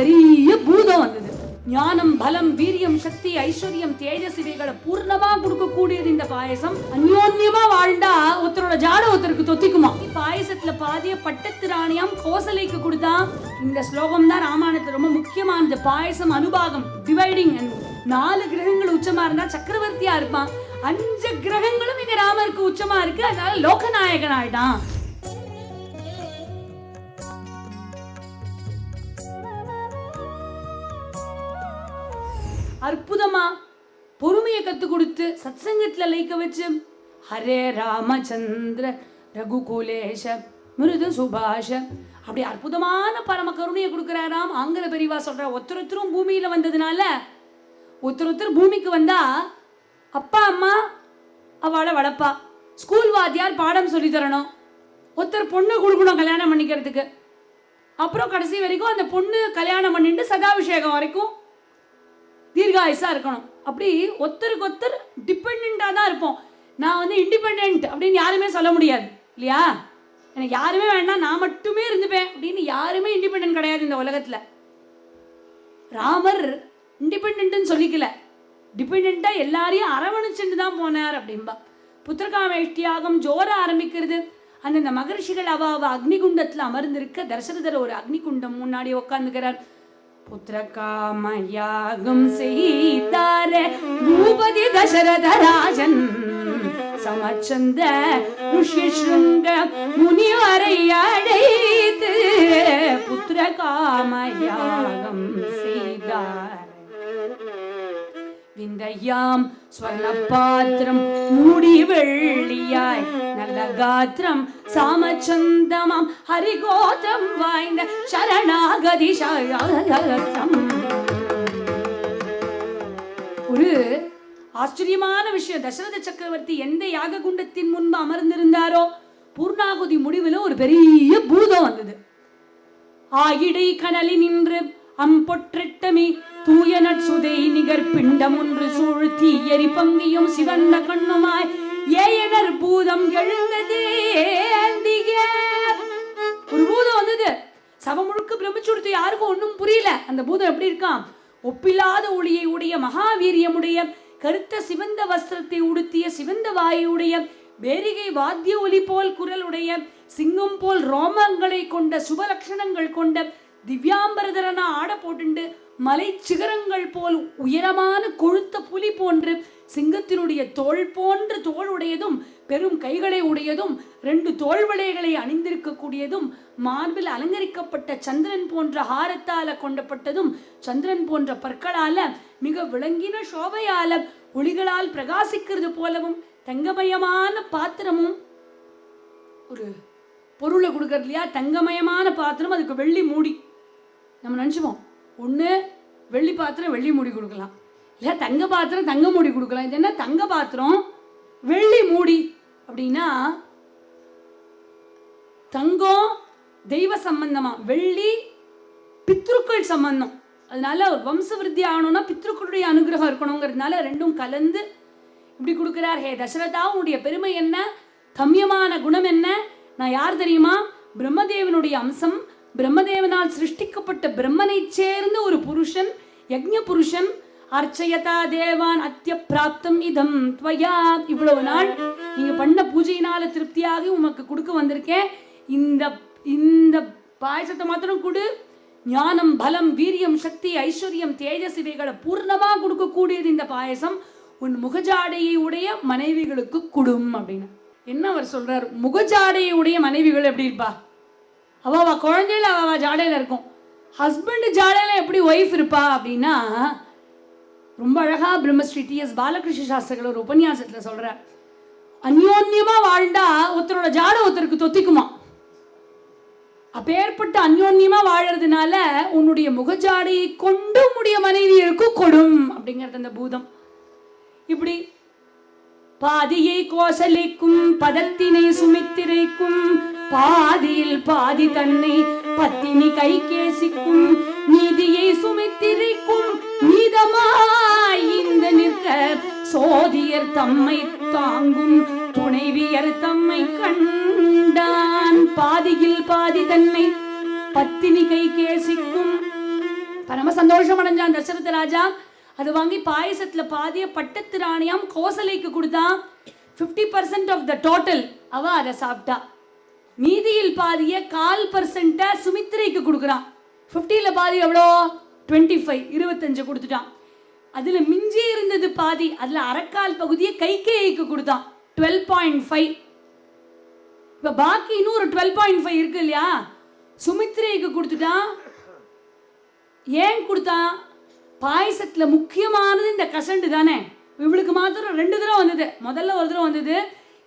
பெரிய பூதம் வந்தது. ஞானம் பலம் வீரியம் சக்தி ஐஸ்வர்யம் தேஜஸ் இவைகளை பூர்ணமா கொடுக்கக்கூடியது இந்த பாயசம். அந்யோன்யமா வாழ்ந்தா ஒருத்தரோட ஜாட ஒருத்தருக்கு தொத்திக்குமா? பாயசத்துல பாதிய பட்டத்திராணியாம் கோசலைக்கு கொடுத்தா இந்த ஸ்லோகம் தான் ராமாயணத்துல ரொம்ப முக்கியமானது பாயசம் அனுபாகம் டிவைடிங் நாலு கிரகங்கள் உச்சமா இருந்தா சக்கரவர்த்தியா இருப்பான். அஞ்சு கிரகங்களும் இங்க ராமருக்கு உச்சமா இருக்கு. அதனால லோகநாயகன் ஆயிட்டான் அற்புதமா பொறுமையை கத்து கொடுத்து சத்சங்கத்துல லைக்க வச்சு ஹரே ராமச்சந்திர ரகுகுலேஷ மிருது சுபாஷ. அப்படி அற்புதமான பரம கருணையை கொடுக்குறாராம். ஆங்கில பெரியவா சொல்ற ஒருத்தர் ஒருத்தரும் பூமியில வந்ததுனால ஒருத்தர் ஒருத்தர் பூமிக்கு வந்தா அப்பா அம்மா அவளை வளர்ப்பா ஸ்கூல் வாத்தியார் பாடம் சொல்லி தரணும். ஒருத்தர் பொண்ணு கொடுக்கணும் கல்யாணம் பண்ணிக்கிறதுக்கு. அப்புறம் கடைசி வரைக்கும் அந்த பொண்ணு கல்யாணம் பண்ணிட்டு சதாபிஷேகம் வரைக்கும் தீர்காயுசாக இருக்கணும். அப்படி ஒருத்தருக்கு ஒருத்தர் டிபெண்ட்டாக தான் இருப்போம். நான் வந்து இண்டிபெண்ட் அப்படின்னு யாருமே சொல்ல முடியாது. இல்லையா? எனக்கு யாருமே வேண்டாம் நான் மட்டுமே இருந்துப்பேன் அப்படின்னு யாருமே இண்டிபெண்ட் கிடையாது இந்த உலகத்துல. ராமர் இண்டிபெண்ட்னு சொல்லிக்கல. டிபெண்ட்டாக எல்லாரையும் அரவணைச்சுட்டு தான் போனார் அப்படின்பா புத்திரகாமேஷ்டியாகம் ஜோர ஆரம்பிக்கிறது. அந்தந்த மகரிஷிகள் அவ அவ அக்னிகுண்டத்தில் அமர்ந்திருக்க தசரதர் ஒரு அக்னிகுண்டம் முன்னாடி உட்காந்துக்கிறார் புத்திரகாமயாகம் செய்தார பூபதி தசரத ராஜன் சமச்சந்த ருஷி ஸ்ருங்க முனிவரை அழைத்து புத்திரகாமயாகம் செய்தார் விந்தையாம் ஸ்வர்ணபாத்திரம் மூடி வெள்ளியாய் நல்ல காத்திரம் சாமச்சந்தமாம் ஹரிகோத்திரம் வாய்ந்த சரணாகதி ஒரு ஆச்சரியமான விஷயம். தசரத சக்கரவர்த்தி எந்த யாக குண்டத்தின் முன்பு அமர்ந்திருந்தாரோ பூர்ணாகுதி முடிவில் ஒரு பெரிய பூதம் வந்தது. ஆயிடை கனலி நின்று அம்பொற்றட்டமே தூய நட்சுதை நிகர் பிண்டம் ஒன்று சூழ்த்தி எரி பங்கியும் சிவந்த கண்ணுமாய் ஏயனர் பூதம் எழுந்ததே ஒரு பூதம் வந்தது. சபை முழுக்க பிரமிச்சுடுத்து யாருக்கும் ஒன்றும் புரியல. அந்த பூதம் எப்படி இருக்கான் ஒப்பில்லாத ஒளியை உடைய மகாவீரியமுடைய கருத்த சிவந்த வஸ்திரத்தை உடுத்திய சிவந்த வாயுடைய வேரிகை வாத்திய ஒலி போல் குரலுடைய சிங்கம் போல் ரோமங்களை கொண்ட சுபலட்சணங்கள் கொண்ட திவ்யாம்பரதரனா ஆட போட்டுண்டு மலை சிகரங்கள் போல் உயரமான கொழுத்த புலி போன்று சிங்கத்தினுடைய தோல் போன்ற தோல் உடையதும் பெரும் கைகளை உடையதும் ரெண்டு தோள்வளைகளை அணிந்திருக்கக்கூடியதும் மார்பில் அலங்கரிக்கப்பட்ட சந்திரன் போன்ற ஹாரத்தால கொண்டப்பட்டதும் சந்திரன் போன்ற பற்களால மிக விளங்கின சோபையால ஒளிகளால் பிரகாசிக்கிறது போலவும் தங்கமயமான பாத்திரமும் ஒரு பொருளை கொடுக்கறது இல்லையா? தங்கமயமான பாத்திரம் அதுக்கு வெள்ளி மூடி. நம்ம நினச்சிப்போம். ஒன்று வெள்ளி பாத்திரம் வெள்ளி மூடி கொடுக்கலாம். இல்லை தங்க பாத்திரம் தங்க மூடி கொடுக்கலாம். இது என்ன தங்க பாத்திரம் வெள்ளி மூடி? அப்படின்னா தங்கம் தெய்வ சம்பந்தமா? வெள்ளி பித்ருக்கள் சம்பந்தம். அதனால ஒரு வம்ச விருத்தி ஆகணும்னா பித்ருக்களுடைய அனுகிரகம் இருக்கணுங்கிறதுனால ரெண்டும் கலந்து இப்படி கொடுக்குறார். ஹே தசரதா உன்னுடைய பெருமை என்ன? கம்யமான குணம் என்ன? நான் யார் தெரியுமா? பிரம்மதேவனுடைய அம்சம் பிரம்மதேவனால் சிருஷ்டிக்கப்பட்ட பிரம்மனை சேர்ந்த ஒரு புருஷன் யக்ஞ புருஷன் அர்ச்சயதா தேவான் அத்திய பிராப்தம் இதம் துவயா. இவ்வளவு நாள் நீங்க பண்ண பூஜையினால திருப்தியாகி உமக்கு கொடுக்க வந்திருக்கேன். இந்த இந்த பாயசத்தை மாத்திரம் கொடு. ஞானம் பலம் வீரியம் சக்தி ஐஸ்வர்யம் தேஜஸ் இவைகளை பூர்ணமா கொடுக்கக்கூடியது இந்த பாயசம். உன் முகஜாடையை உடைய மனைவிகளுக்கு குடும் அப்படின்னு. என்ன அவர் சொல்றார்? முகஜாடையை உடைய மனைவிகள் எப்படி இருப்பா? அவள் அவ குழந்தையில அவள் ஜாடையில் ஜாடையில இருக்கும். ஹஸ்பண்ட் ஜாடையில் எப்படி ஒய்ஃப் இருப்பா அப்படின்னா ரொம்ப அழகா பிரம்மஸ்ரீ டி எஸ் பாலகிருஷ்ண சாஸ்திரிகள் ஒரு உபன்யாசத்தில் சொல்கிறார் அந்யோன்யமாக வாழ்ந்தா ஒருத்தரோட ஜாடை ஒருத்தருக்கு தொத்திக்குமா? அப்பேற்பட்ட அந்யோன்யமாக வாழறதுனால உன்னுடைய முகஜாடையை கொண்டு உடைய மனைவியருக்கு கொடும் அப்படிங்கிறது அந்த பூதம். இப்படி பாதியை கோசலிக்கும் பதத்தினை சுமித்திரைக்கும் பாதியில் பாதி தன்னை பத்தினி கை கேசிக்கும் நீதியை சுமித்திரைக்கும் நீதமாய் இந்த நிற்க சோதியர் தம்மை தாங்கும் துணைவியர் தம்மை கண்டான். பாதியில் பாதி தன்னை பத்தினி கை கேசிக்கும் பரம சந்தோஷம் அடைஞ்சான் தசரத ராஜா அது வாங்கி பாயசத்துல பாதிய பட்டத்து ராணியாம் கோசலைக்கு கொடுத்தான். Fifty percent of the total அவ அதை சாப்பிட்டா. மீதியில் பாதிய கால் பர்சன்ட்டை சுமித்ரைக்கு கொடுக்குறான். ஃபிஃப்டியில் பாதி எவ்வளோ? டுவெண்ட்டி ஃபைவ் இருபத்தஞ்சு கொடுத்துட்டான். அதில் மிஞ்சி இருந்தது பாதி. அதில் அரைக்கால் பகுதியை கைகேய்க்கு கொடுத்தான். டுவெல் பாயிண்ட் ஃபைவ் இப்போ பாக்கி இன்னும் ஒரு டுவெல் பாயிண்ட் ஃபைவ் இருக்கு இல்லையா? சுமித்ரேக்கு கொடுத்துட்டான். ஏன் கொடுத்தான்? பாயசத்தில் முக்கியமானது இந்த கசண்டு தானே. இவளுக்கு மாத்திரம் ரெண்டு தடவை வந்தது. முதல்ல ஒரு தடவை வந்தது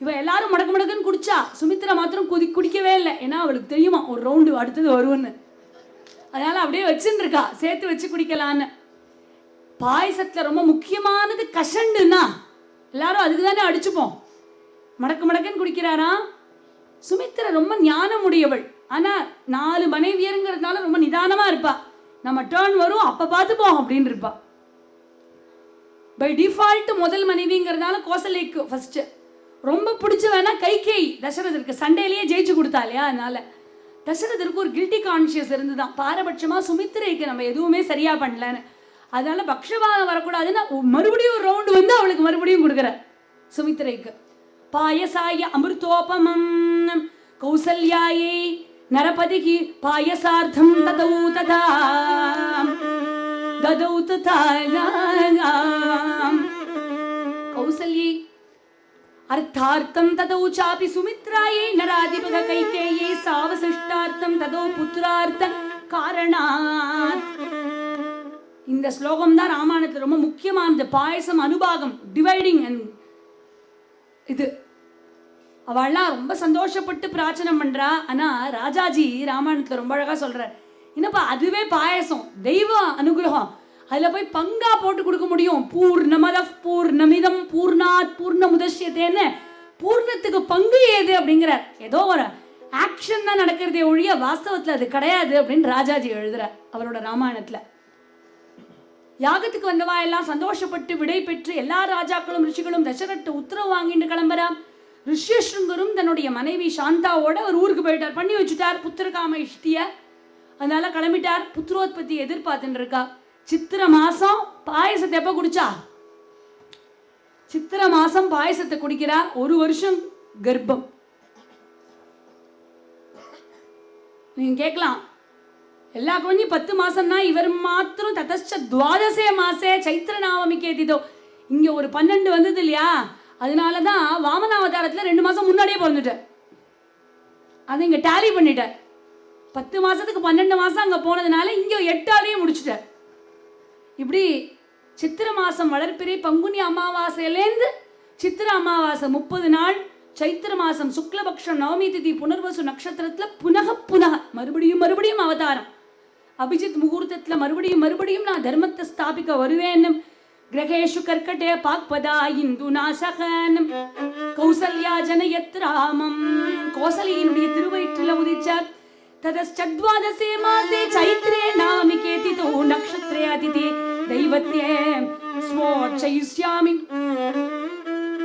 இவள் எல்லாரும் மடக்கு மடக்குன்னு குடிச்சா சுமித்ரா மாத்திரம் குதி குடிக்கவே இல்லை. ஏன்னா அவளுக்கு தெரியுமா ஒரு ரவுண்டு அடுத்தது வரும்னு. அதனால அப்படியே வச்சுன்னு இருக்கா சேர்த்து வச்சு குடிக்கலான்னு. பாயசத்தில் ரொம்ப முக்கியமானது கஷண்டுன்னா எல்லாரும் அதுக்கு தானே அடிச்சுப்போம். மடக்கு மடக்குன்னு குடிக்கிறாரா? சுமித்ரா ரொம்ப ஞானமுடையவள். ஆனா நாலு மனைவியருங்கிறதுனால ரொம்ப நிதானமா இருப்பா. நம்ம டேர்ன் வரும் அப்ப பார்த்துப்போம் அப்படின்னு இருப்பா. பை டிஃபால்ட் முதல் மனைவிங்கிறதுனால கோசலைக்கு ஃபர்ஸ்ட் ரொம்ப பிடிச்ச வேணா கைகேயி தசரதருக்கு சண்டையிலேயே ஜெயிச்சு கொடுத்தா இல்லையா? அதனால. தசரதருக்கு ஒரு கில்ட்டி கான்ஷியஸ் இருந்துதான். பாரபட்சமா சுமித்திரைக்கு நம்ம எதுவுமே சரியா பண்ணலன்னு. அதனால பக்ஷபாதம் வரக்கூடாதுன்னு மறுபடியும் ஒரு ரவுண்டு வந்து அவளுக்கு மறுபடியும் கொடுக்குற சுமித்திரைக்கு. பாயசாய அமிர்தோபமம் கௌசல்யாயை நரபதிகி பாயசார்த்தம் ததௌ ததா. ததௌ ததா. கௌசல்யை अर्थार्थं तदौ चापि सुमित्रायै नराधिपः कैकेयी सावशिष्टार्थं तदौ पुत्रार्थ कारणात् இந்த ஸ்லோகம் தான் ராமாயணத்தில் ரொம்ப முக்கியமானது பாயசம் அனுபாகம் டிவைடிங் அண்ட் இது அவள்லாம் ரொம்ப சந்தோஷப்பட்டு பிரார்த்தனை பண்றா ஆனா ராஜாஜி ராமாயணத்துல ரொம்ப அழகா சொல்றார் என்னப்பா அதுவே பாயசம் தெய்வ அனுகிரகம் அதில் போய் பங்கா போட்டு கொடுக்க முடியும். பூர்ணமத பூர்ணமிதம் பூர்ணாத் பூர்ண முதசியத்தேன்னு பூர்ணத்துக்கு பங்கு ஏது அப்படிங்கிறார் ஏதோ ஒரு ஆக்ஷன் தான் நடக்கிறதே ஒழிய வாஸ்தவத்தில் அது கிடையாது அப்படின்னு ராஜாஜி எழுதுறார் அவரோட ராமாயணத்தில். யாகத்துக்கு வந்தவா எல்லாம் சந்தோஷப்பட்டு விடை பெற்று எல்லா ராஜாக்களும் ரிஷிகளும் தசரட்டு உத்தரவு வாங்கிட்டு கிளம்புறா ரிஷ்யஸ்ருங்கரும் தன்னுடைய மனைவி சாந்தாவோட ஒரு ஊருக்கு போயிட்டார். பண்ணி வச்சுட்டார் புத்திரகாம இஷ்டிய அதனால கிளம்பிட்டார். புத்திரோத்பத்தி எதிர்பார்த்துட்டு இருக்கா. சித்திர மாசம் பாயசத்தை எப்ப குடிச்சா? சித்திர மாசம் பாயசத்தை குடிக்கிறா ஒரு வருஷம் கர்ப்பம். நீங்க கேட்கலாம். எல்லா குழந்தையும் பத்து மாசம்னா இவர் மாத்திரம் ததச்ச துவாதசே மாசே சைத்திர நாவமிக்கு திதோ. இங்க ஒரு பன்னெண்டு வந்தது இல்லையா? அதனால தான் வாமனாவதாரத்துல ரெண்டு மாசம் முன்னாடியே பிறந்துட்டார் அதை இங்க டேலி பண்ணிட்டார் பத்து மாசத்துக்கு பன்னெண்டு மாசம் அங்க போனதுனால இங்க எட்டாலேயே முடிச்சிட்டார் இப்படி சித்திர மாதம் வளர்ப்பிறை பங்குனி அமாவாசையிலேருந்து சித்திர அமாவாசை முப்பது நாள் சைத்திர மாதம் சுக்லபக்ஷம் நவமி திதி புனர்வசு நட்சத்திரத்தில் புனக புனக மறுபடியும் மறுபடியும் அவதாரம். அபிஜித் முகூர்த்தத்தில் மறுபடியும் மறுபடியும் நான் தர்மத்தை ஸ்தாபிக்க வருவேன்னு கிரகேஷு கர்க்கடே பாக்பதா இந்து நாசகன் கௌசல்யா ஜனயத் ராமம் கோசலியினுடைய திருவயிற்றில் உதிச்சார். ததச்சத்வாதசே மாசே சைத்ரே நாமிகேதிதோ நக்ஷத்ரே அதிதே. ദൈവത്തെ സ്വോക്ഷയിഷ്യാമി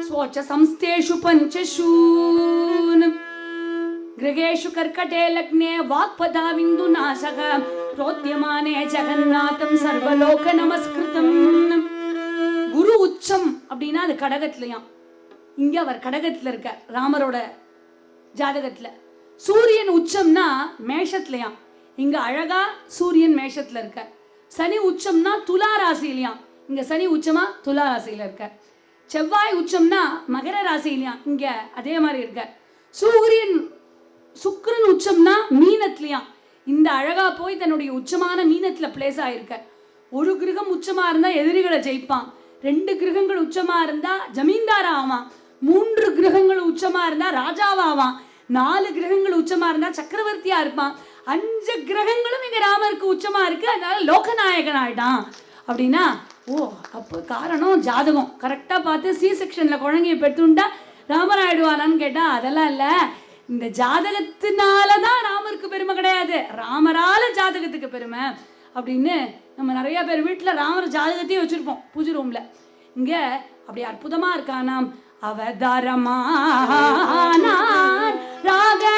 സ്വോക്ഷ സംസ്ഥേഷു പഞ്ചശൂന്. ഗൃഹേഷു കർക്കടേ ലഗ്നേ വാക്പദാ വിന്ദുനാശക പ്രോദ്യമാനേ ജഗന്നാഥം குரு உச்சம் அப்படின்னா அது கடகத்திலையாம் இங்க அவர் கடகத்துல இருக்க ராமரோட ஜாதகத்துல சூரியன் உச்சம்னா மேஷத்துலயாம் இங்க அழகா சூரியன் மேஷத்துல இருக்கார் சனி உச்சம்னா துலா ராசியிலையாம் இங்க சனி உச்சமா துலா ராசியில இருக்க. செவ்வாய் உச்சம்னா மகர ராசியிலையாம் இங்க அதே மாதிரி இருக்க. சூரியன் சுக்கரன் உச்சம்னா மீனத்துலயாம் இந்த அழகா போய் தன்னுடைய உச்சமான மீனத்துல பிளேஸ் ஆயிருக்க ஒரு கிரகம் உச்சமா இருந்தா எதிரிகளை ஜெயிப்பான். ரெண்டு கிரகங்கள் உச்சமா இருந்தா ஜமீன்தார் ஆவான். மூன்று கிரகங்கள் உச்சமா இருந்தா ராஜாவாவான் நாலு கிரகங்கள் உச்சமா இருந்தா சக்கரவர்த்தியா இருப்பான். அஞ்சு கிரகங்களும் இங்க ராமருக்கு உச்சமா இருக்கு. அதனால லோகநாயகன் ஆயிட்டான் அப்படின்னா ஓ அப்போ காரணம் ஜாதகம். கரெக்டா பார்த்து சி செக்ஷன்ல குழந்தைய பெற்றுண்டா ராமர் ஆயிடுவானான்னு கேட்டா அதெல்லாம் இல்ல. இந்த ஜாதகத்தினால தான் ராமருக்கு பெருமை கிடையாது. ராமரால ஜாதகத்துக்கு பெருமை அப்படின்னு நம்ம நிறைய பேர் வீட்டில் ராமர் ஜாதகத்தையே வச்சிருப்போம் பூஜை ரூம்ல இங்க அப்படி அற்புதமா இருக்கானாம். அவதாரமானான். ராகவல்